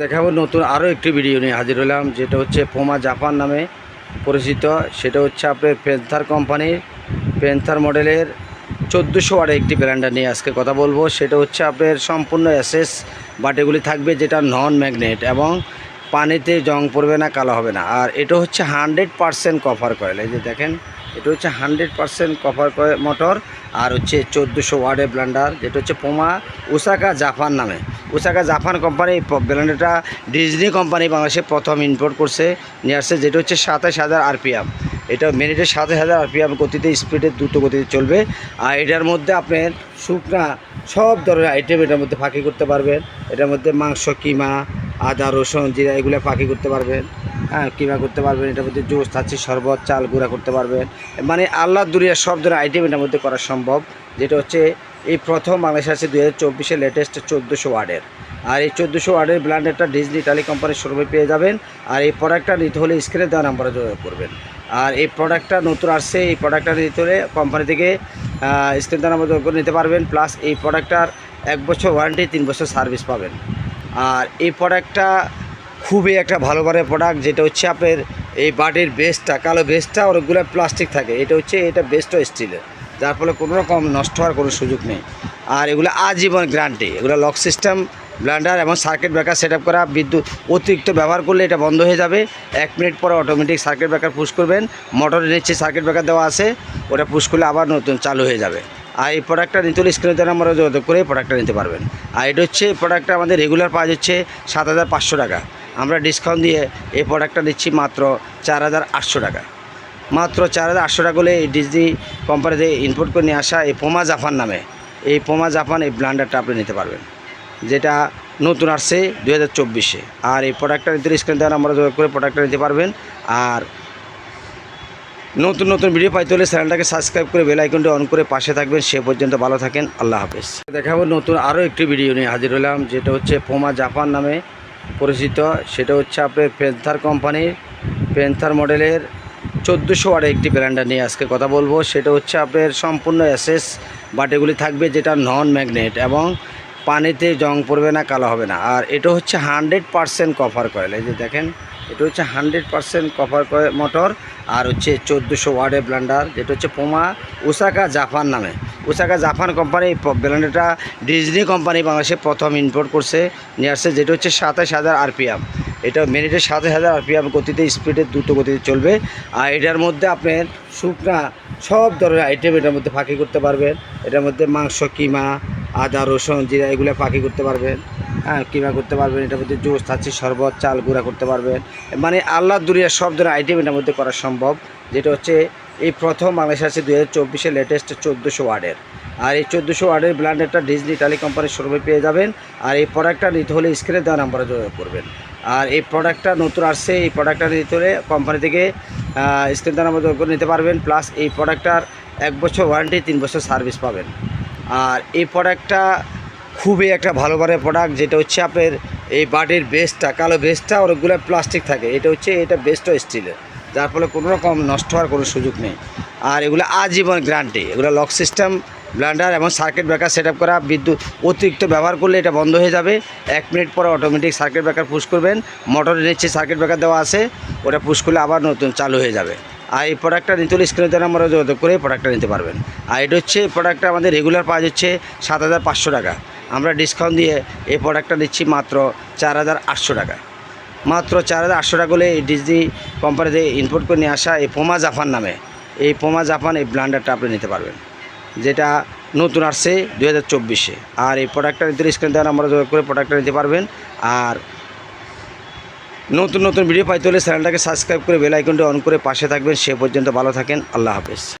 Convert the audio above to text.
দেখাবো নতুন আরও একটি ভিডিও নিয়ে হাজির হলাম, যেটা হচ্ছে পোমা জাপান নামে পরিচিত। সেটা হচ্ছে আপনার পেন্থার কোম্পানির পেন্থার মডেলের চোদ্দোশো ওয়ার্ডের একটি ব্র্যান্ডার নিয়ে আজকে কথা বলব। সেটা হচ্ছে আপনার সম্পূর্ণ অ্যাসেস বাটিগুলি থাকবে, যেটা নন ম্যাগনেট এবং পানিতে জং পড়বে না, কালো হবে না। আর এটা হচ্ছে হানড্রেড পারসেন্ট কভার কয়েল এই যে দেখেন, এটা হচ্ছে hundred percent cover coil motor আর হচ্ছে চোদ্দোশো ওয়ার্ডের ব্ল্যান্ডার যেটা হচ্ছে পোমা ওসাকা জাপান নামে। ওসাকা জাপান কোম্পানি ব্ল্যান্ডারটা ডিজনি কোম্পানি বাংলাদেশে প্রথম ইম্পোর্ট করছে। নিয়ে আসছে, যেটা হচ্ছে সাতাশ হাজার আরপিএম এটা মিনিটে সাতাশ হাজার আরপিএম গতিতে স্পিডে দ্রুত গতিতে চলবে। আর এটার মধ্যে আপনার শুকনা সব ধরনের আইটেম এটার মধ্যে ফাঁকি করতে পারবেন। এটার মধ্যে মাংস, কিমা, আদা, রসুন, জিরা এগুলো ফাঁকি করতে পারবেন। হ্যাঁ কিমা করতে পারবেন। এটার মধ্যে জুস থাকছে শরবত, চাল গুঁড়া করতে পারবেন। মানে আল্লাহ দুরিয়া সব ধরনের আইটেম এটার মধ্যে করা সম্ভব। যেটা হচ্ছে এই প্রথম বাংলাদেশে আছে দু হাজার চব্বিশে লেটেস্ট চোদ্দোশো ওয়ার্ডের। আর এই চোদ্দোশো ওয়ার্ডের ব্র্যান্ডেরটা ডিজনি ইটালি কোম্পানির শোরুমে পেয়ে যাবেন। আর এই প্রোডাক্টটা নিতে হলে স্ক্রিনে দেওয়া নাম্বারে যোগাযোগ করবেন। আর এই প্রোডাক্টটা নতুন আসছে, এই প্রোডাক্টটা নিতে হলে কোম্পানি থেকে স্ক্রিন দেওয়া নাম্বার যোগাযোগ করে নিতে পারবেন। প্লাস এই প্রোডাক্টটার এক বছর ওয়ারেন্টি তিন বছর সার্ভিস পাবেন। আর এই প্রোডাক্টটা খুবই একটা ভালো মানের প্রোডাক্ট যেটা হচ্ছে আপনার এই বাটির বেসটা কালো বেসটা ওগুলো প্লাস্টিক থাকে। এটা হচ্ছে, এটা বেসটা স্টিলের যার ফলে কোনো রকম নষ্ট হওয়ার কোনো সুযোগ নেই। আর এগুলো আজীবন গ্যারান্টি এগুলো লক সিস্টেম ব্লান্ডার এবং সার্কিট ব্রেকার সেট করা, বিদ্যুৎ অতিরিক্ত ব্যবহার করলে এটা বন্ধ হয়ে যাবে। এক মিনিট পরে অটোমেটিক সার্কিট ব্রেকার পুশ করবেন। মোটরের নিচে সার্কিট ব্রেকার দেওয়া আছে। ওটা পুশ করলে আবার নতুন চালু হয়ে যাবে। আর এই প্রোডাক্টটা নিতে হলে স্ক্রিনে দেওয়া নাম্বারে যোগাযোগ করে প্রোডাক্টটা নিতে পারবেন। আর এটা হচ্ছে, এই প্রোডাক্টটা আমাদের রেগুলার পাওয়া যাচ্ছে সাত হাজার পাঁচশো টাকা। আমরা ডিসকাউন্ট দিয়ে এই প্রোডাক্টটা দিচ্ছি মাত্র চার হাজার আটশো টাকা। মাত্র চার হাজার আটশো টাকা হলে এই ডিজনি কোম্পানিতে ইম্পোর্ট করে নিয়ে আসা এই পোমা জাপান নামে। এই পোমা জাপান এই ব্লান্ডারটা আপনি নিতে পারবেন। যেটা নতুন আসছে দু হাজার চব্বিশে। আর এই প্রোডাক্টটা নিতে স্ক্রিন দেওয়ার আমরা যোগাযোগ করে প্রোডাক্টটা নিতে পারবেন। আর নতুন নতুন ভিডিও পাইতে হলে চ্যানেলটাকে সাবস্ক্রাইব করে বেল আইকনটি অন করে পাশে থাকবেন। সে পর্যন্ত ভালো থাকেন। আল্লাহ হাফেজ। দেখাবো নতুন আরও একটি ভিডিও নিয়ে হাজির হলাম, যেটা হচ্ছে পোমা জাপান নামে পরিচিত। সেটা হচ্ছে আপনার পেন্থার কোম্পানির পেন্থার মডেলের চোদ্দোশো ওয়ার্ডের একটি ব্র্যান্ডার নিয়ে আজকে কথা বলব। সেটা হচ্ছে আপনার সম্পূর্ণ অ্যাসেস বাটিগুলি থাকবে যেটা নন ম্যাগনেট এবং পানিতে জং পড়বে না, কালো হবে না। আর এটা হচ্ছে হান্ড্রেড পারসেন্ট কভার কয়েল। এই যে দেখেন, এটা হচ্ছে হান্ড্রেড পারসেন্ট কভার মোটর আর হচ্ছে চোদ্দোশো ওয়ার্ডের ব্লান্ডার, যেটা হচ্ছে পোমা ওসাকা জাপান নামে। ওসাকা জাপান কোম্পানি ব্ল্যান্ডারটা ডিজনি কোম্পানি বাংলাদেশে প্রথম ইম্পোর্ট করছে, নিয়ে আসছে, যেটা হচ্ছে সাতাশ হাজার আরপিএম। এটা মিনিটে সাতাশ হাজার আরপিএম গতিতে স্পিডে দ্রুত গতিতে চলবে। আর এটার মধ্যে আপনার শুকনা সব ধরনের আইটেম এটার মধ্যে ফাঁকি করতে পারবেন। এটার মধ্যে মাংস, কিমা, আদা, রসুন, জিরা, এগুলো ফাঁকি করতে পারবেন। হ্যাঁ কিমা করতে পারবেন। এটার মধ্যে জোস থাকছে শরবত, চাল গুঁড়া করতে পারবেন। মানে আল্লাহ দুরিয়া সব ধরনের আইটেম এটার মধ্যে করা সম্ভব। যেটা হচ্ছে এই প্রথম বাংলাদেশে আছে দু হাজার চব্বিশে লেটেস্ট চোদ্দোশো ওয়ার্ডের। আর এই চোদ্দোশো ওয়ার্ডের ব্ল্যান্ডারটা ডিজনি টালি কোম্পানির শোরুমে পেয়ে যাবেন। আর এই প্রোডাক্টটা নিতে হলে স্ক্রিনে দেওয়া নাম্বারে যোগাযোগ করবেন। আর এই প্রোডাক্টটা নতুন আসছে, এই প্রোডাক্টটা নিতে হলে কোম্পানি থেকে স্ক্রিন নাম্বার করে নিতে পারবেন প্লাস এই প্রোডাক্টটার এক বছর ওয়ারেন্টি তিন বছর সার্ভিস পাবেন। আর এই প্রোডাক্টটা খুবই একটা ভালো মানের প্রোডাক্ট যেটা হচ্ছে আপনার এই বাটির বেসটা কালো বেসটা ওগুলো প্লাস্টিক থাকে। এটা হচ্ছে, এটা বেসটা স্টিলের যার ফলে কোনো রকম নষ্ট হওয়ার কোনো সুযোগ নেই। আর এগুলো আজীবন গ্যারান্টি এগুলো লক সিস্টেম ব্লান্ডার এবং সার্কিট ব্রেকার সেট করা, বিদ্যুৎ অতিরিক্ত ব্যবহার করলে এটা বন্ধ হয়ে যাবে। এক মিনিট পরে অটোমেটিক সার্কিট ব্রেকার পুশ করবেন। মোটরের নিচে সার্কিট ব্রেকার দেওয়া আছে, ওটা পুশ করলে আবার নতুন চালু হয়ে যাবে। আর এই প্রোডাক্টটা নিতে হলে স্ক্রিনে দেওয়া নাম্বারে যোগাযোগ করে প্রোডাক্টটা নিতে পারবেন। আর এটা হচ্ছে, এই প্রোডাক্টটা আমাদের রেগুলার পাওয়া যাচ্ছে সাত হাজার পাঁচশো টাকা। আমরা ডিসকাউন্ট দিয়ে এই প্রোডাক্টটা দিচ্ছি মাত্র চার হাজার আটশো টাকা। মাত্র চার হাজার আটশো টাকা হলে এই ডিজনি কোম্পানিতে ইম্পোর্ট করে নিয়ে আসা এই পোমা জাপান নামে। এই পোমা জাপান এই ব্লান্ডারটা আপনি নিতে পারবেন। যেটা নতুন আসছে দু হাজার চব্বিশে। আর এই প্রোডাক্টটা নিতে স্ক্রিন দেওয়া আমরা যোগাযোগ করে প্রোডাক্টটা নিতে পারবেন। আর নতুন নতুন ভিডিও পাইতে হলে চ্যানেলটাকে সাবস্ক্রাইব করে বেল আইকনটি অন করে পাশে থাকবেন। সে পর্যন্ত ভালো থাকেন। আল্লাহ হাফেজ।